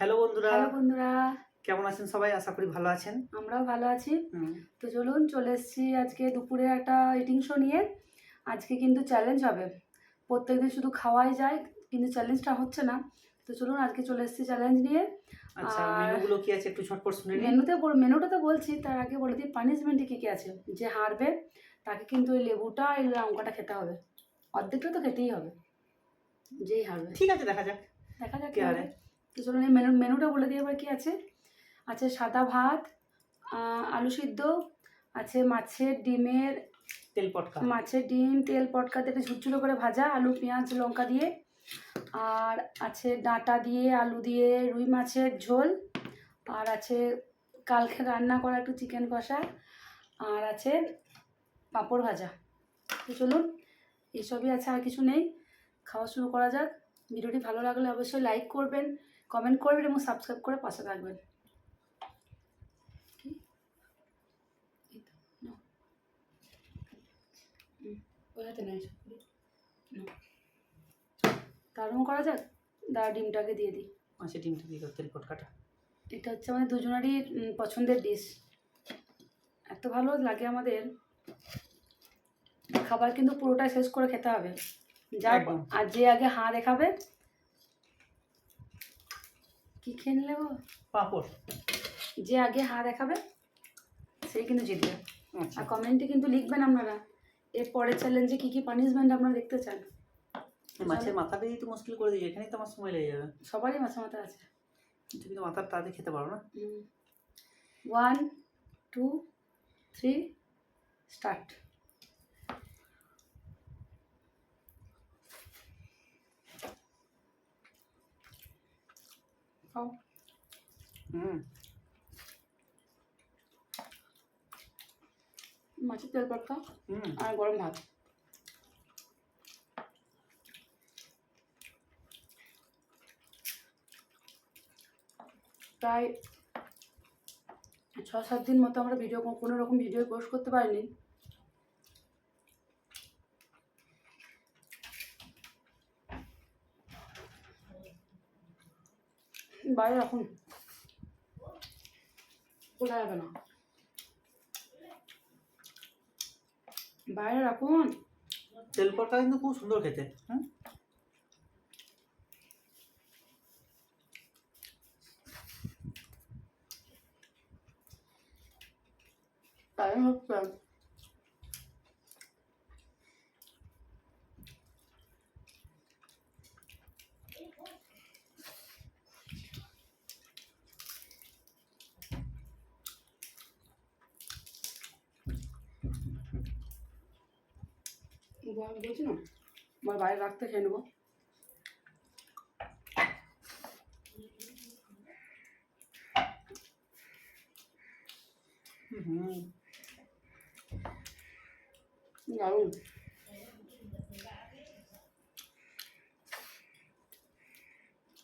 Hello বন্ধুরা। Hello বন্ধুরা। কেমন আছেন সবাই? আশা করি ভালো আছেন। আমরাও ভালো আছি। তো চলুন চলে এসেছি আজকে দুপুরে একটা ইটিং শো নিয়ে। আজকে কিন্তু চ্যালেঞ্জ হবে। প্রত্যেকদিন শুধু খাওয়াই যায় কিন্তু চ্যালেঞ্জটা হচ্ছে না। তো চলুন আজকে চলে এসেছি চ্যালেঞ্জ নিয়ে। আচ্ছা মেনুগুলো কি আছে একটু ঝটপট শুনে নিন মেনুতে মেনুটা তো বলছি তার আগে বলে দিই পানিশমেন্টে কী কী আছে? যে হারবে তাকে কিন্তু ওই লেবুটা এই লঙ্কাটা খেতে হবে। অর্ধেকটা তো খেতেই হবে। যেই হারবে। ঠিক আছে দেখা যাক। দেখা যাক কে কি হারে। তো চলুন এই মেনু মেনুটা বলে দিই এবার কি আছে? আছে সাদা ভাত আলু সিদ্ধ আছে মাছের ডিমের তেল পটকা। মাছের ডিম তেল পটকা দিয়ে ঝুরঝুরো করে ভাজা আলু পেঁয়াজ লঙ্কা দিয়ে। আর আছে ডাঁটা দিয়ে আলু দিয়ে রুই মাছের ঝোল। আর আছে কালকে রান্না করা একটু চিকেন কষা। আর আছে পাঁপড় ভাজা। তো চলুন এসবই আছে আর কিছু নেই। খাওয়া শুরু করা যাক। ভিডিওটি ভালো লাগলে অবশ্যই লাইক করবেন। কমেন্ট করবেন এবং সাবস্ক্রাইব করে পাশে থাকবেন। তারও করা। যাক। দাঁড়া ডিমটাকে দিয়ে দিই। আচ্ছা ডিমটা দিয়ে তেল পটকাটা এটা হচ্ছে আমাদের দুজনেরই পছন্দের ডিশ এত ভালো লাগে আমাদের। খাবার কিন্তু পুরোটা শেষ করে খেতে হবে। যা একদম। আর যে আগে হাঁ দেখাবে কি খেয়ে নিলে গো? পাঁপড়। যে আগে হাঁ দেখাবে সেই কিন্তু জিতবে। আচ্ছা। আর কমেন্টে কিন্তু লিখবেন আপনারা এর পরের চ্যালেঞ্জে কী কী পানিশমেন্ট আপনারা দেখতে চান। মাছের মাথা দিয়ে তো মুশকিল করে দিই এখানেই তো আমার সময় লেগে যাবে। সবারই মাথা মাথা আছে। তুমি কিন্তু মাথার তাড়াতাড়ি খেতে পারো না। ওয়ান টু থ্রি স্টার্ট খাও হুম মাছের তেল পটকা হুম আর গরম ভাত? প্রায় ছ সাত দিন মতো আমরা ভিডিও কোনো রকম ভিডিও পোস্ট করতে পারিনি। বাইরে রাখুন। খোলা যাবে না। বাইরে রাখুন। তেল পরটা কিন্তু খুব সুন্দর খেতে। হুম টাইম হচ্ছে বলছি না? আমার বাইরে রাখতে খেয়ে নেব। হুম দারুণ।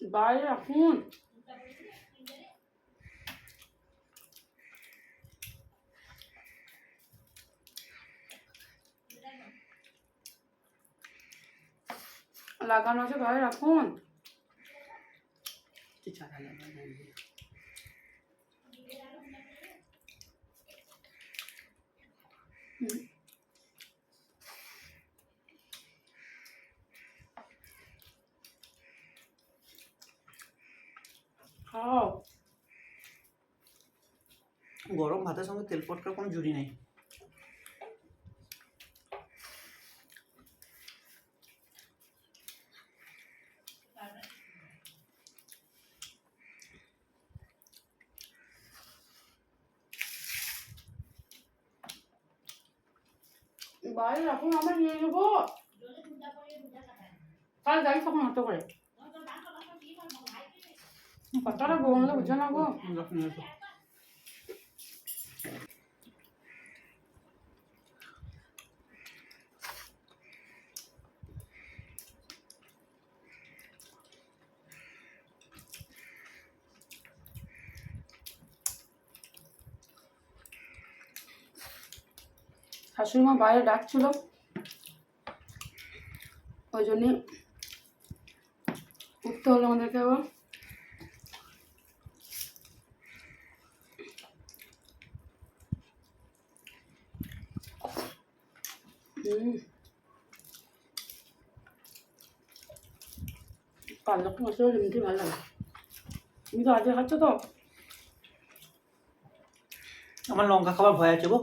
বাইরে রাখুন। লাগানো আছে বাইরে রাখুন। গরম ভাতের সঙ্গে তেল পটকার কোনো জুড়ি নেই। বাইরে রাখুন, আমরা নিয়ে নেব। কাল যাই তখন অত করে। কথাটা বললে বুঝো না গো। শাশুড়িমা বাইরে ডাকছিল। ওই জন্যে উঠতে হলো আমাদেরকে আবার। এমনিতেই ভালো তুমি তো তো? আমার লঙ্কা খাবার ভয় আছে গো।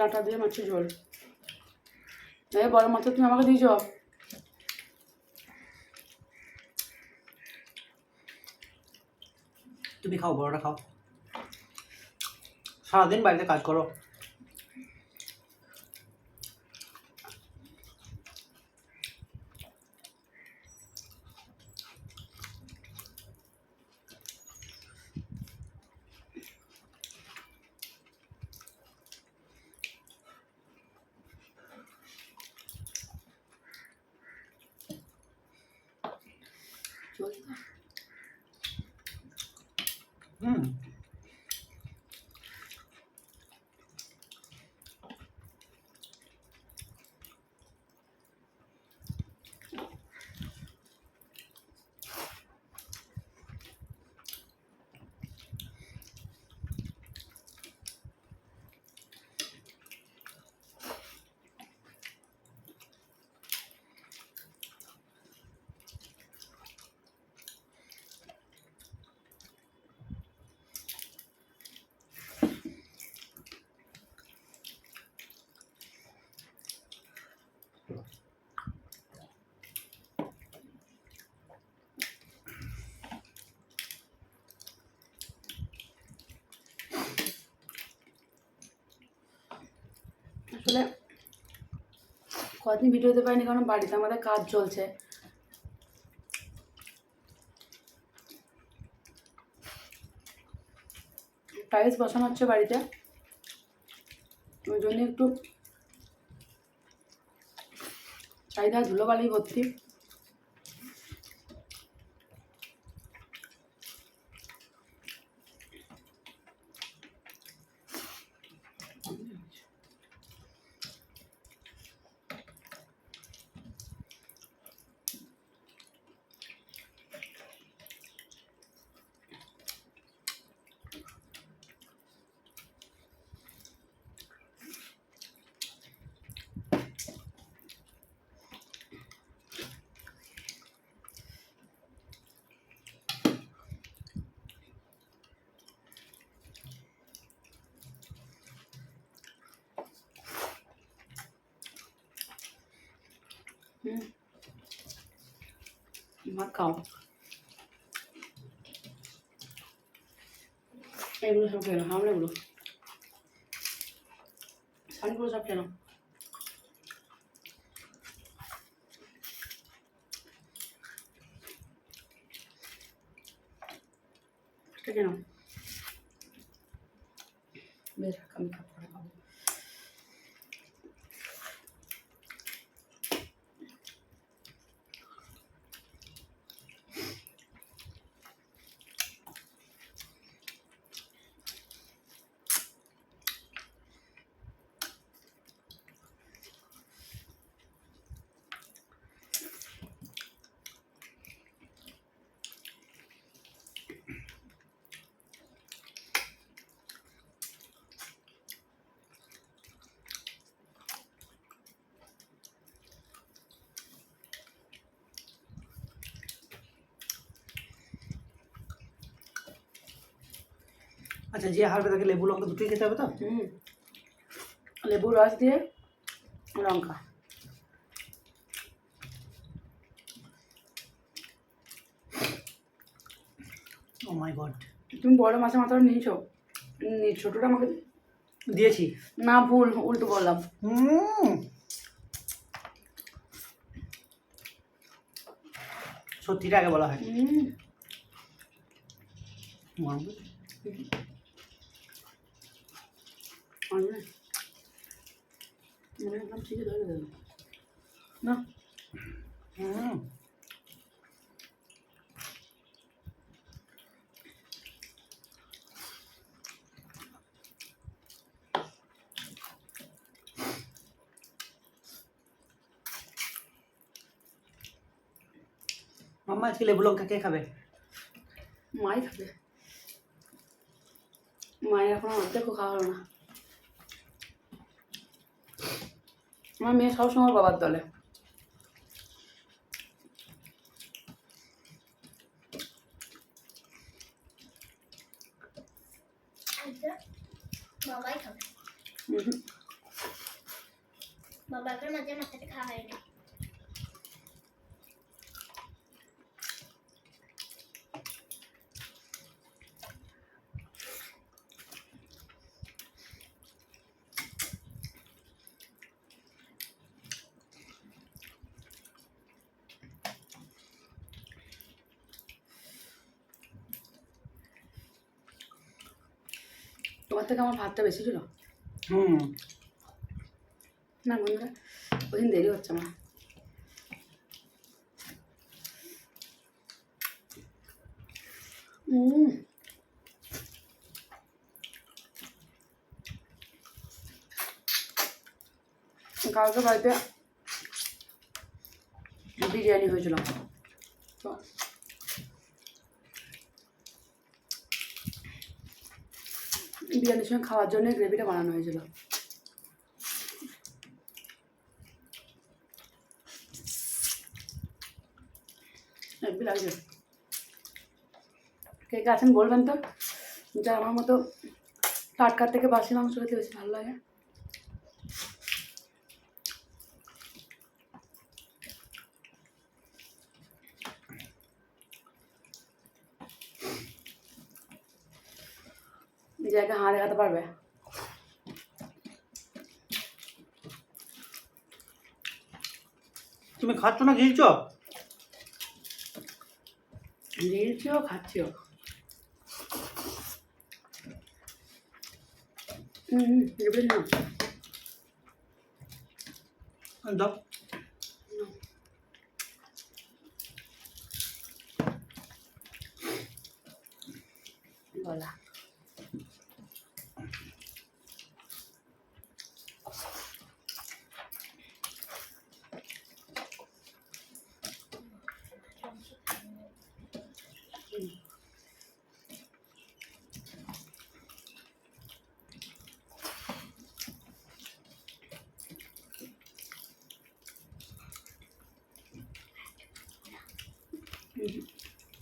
ডাটা দিয়ে মাছের ঝোল। এই বড় মাছ তুমি আমাকে দিয়েছ? তুমি খাও, বড়টা খাও। সারাদিন বাড়িতে কাজ করো। হুম আসলে কদিন ভিডিও দিতে পারিনি কারণ বাড়িতে আমাদের কাজ চলছে। টাইলস বসানো হচ্ছে বাড়িতে। ওই জন্য একটু চাহিদা ধুলোবালি ভর্তি হুম ভাত খাও এগুলো সব কেন হামলাগুলো শাড়িগুলো সব কেন এটা কেন বেশ আমি খাব পরে খাব আচ্ছা যে হারবে তাকে লেবু লঙ্কা দুটোই খেতে হবে তো? লেবু রস দিয়ে লঙ্কা। ও মাই গড তুমি বড় মাছের মাথাটা নিয়েছো? ছোটোটা আমাকে দিয়েছি। না ভুল উল্টো বললাম। সত্যিটা আগে বলা হয়। না। হুম। মাম্মা আজকে লেবু লঙ্কা কে খাবে? মাই খাবে। মায়ের এখন অর্ধেকও খাওয়া হলো না। আমার মেয়ে সবসময় বাবার দলে। আচ্ছা বাবাই খাবে। বাবাকে মাঝে মাথাটা খাওয়া হয়নি তোমার থেকে আমার ভাতটা বেশি ছিল? হুম। না বন্ধুরা ওই দিন দেরি হচ্ছে আমার। হুম কালকে বাড়িতে বিরিয়ানি হয়েছিল। তো বিরিয়ানির সঙ্গে খাওয়ার জন্য গ্রেভিটা বানানো হয়েছিল। কে কে আছেন বলবেন তো? যা আমার মতো টাটকার থেকে বাসি মাংস খেতে বেশি ভালো লাগে। জায়গা হাঁ দেখাতে পারবে। তুমি খাচ্ছ না গিলছ গিলছিও খাচ্ছিও হুম হুম এবার না দাও বলা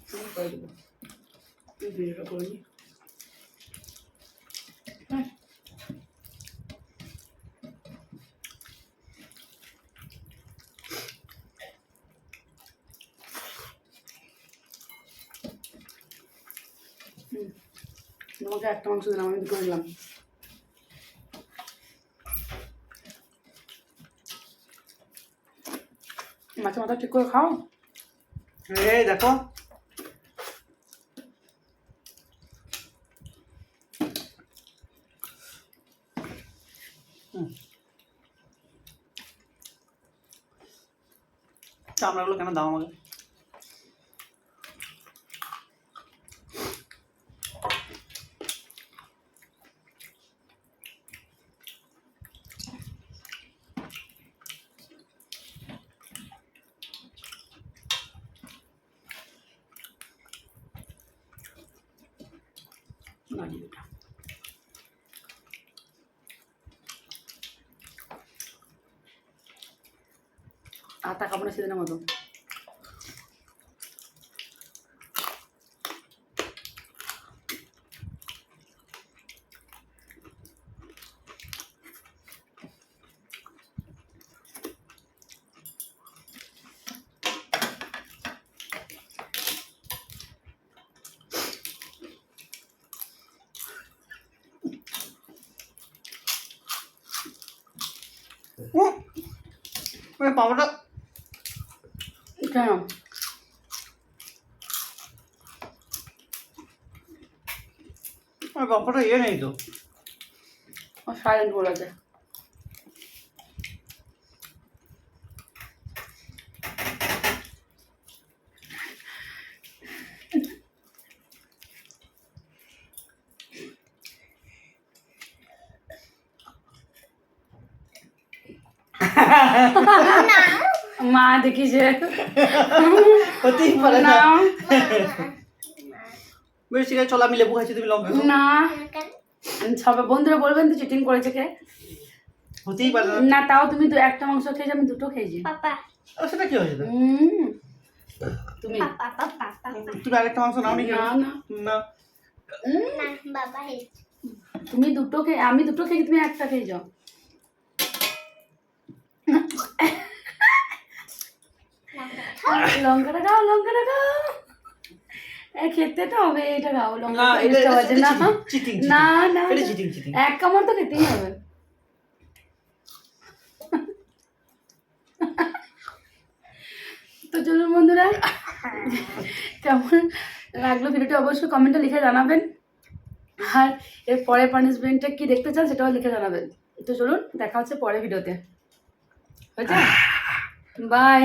আমি তোমাকে একটা মাংস দিলাম আমি দুটো দিলাম মাছের মাথা ঠিক করে খাও। এই দেখো। চামড়াগুলো কেন দাও আমাকে? আর তাকাবো না সেদিনের মতো। পাপড়টা কেন ওই পাপড়টা ইয়ে নেই তো। ও সাইলেন্ট করে মা দেখিছে হতেই পারে না। বেশ ঠিক আছে চলো আমি লেবু খাচ্ছি তুমি লঙ্কা না? সবাই বন্ধুরা বলবেন তো চিটিং করেছে কে? হতেই পারে না। না তাও তুমি তো একটা মাংস খেয়েছি আমি দুটো খেয়েছি। পাপা। সেটা কি হয়েছে? তুমি? তুমি আরেকটা মাংস নাও নি না না। বাবা তুমি দুটো খেয়ে আমি দুটো খেয়েছি তুমি একটা খেয়ে যাও লঙ্কাটা খাও লঙ্কাটা খাও। খেতে তো হবে এটা খাও লঙ্কা না? না না এক কামড় তো খেতেই হবে। তো চলুন বন্ধুরা কেমন লাগল ভিডিওটা অবশ্যই কমেন্টে লিখে জানাবেন। আর এর পরে পানিশমেন্টটা কি দেখতে চান সেটাও লিখে জানাবেন। তো চলুন দেখা হচ্ছে পরে ভিডিওতে। হয়েছে? বাই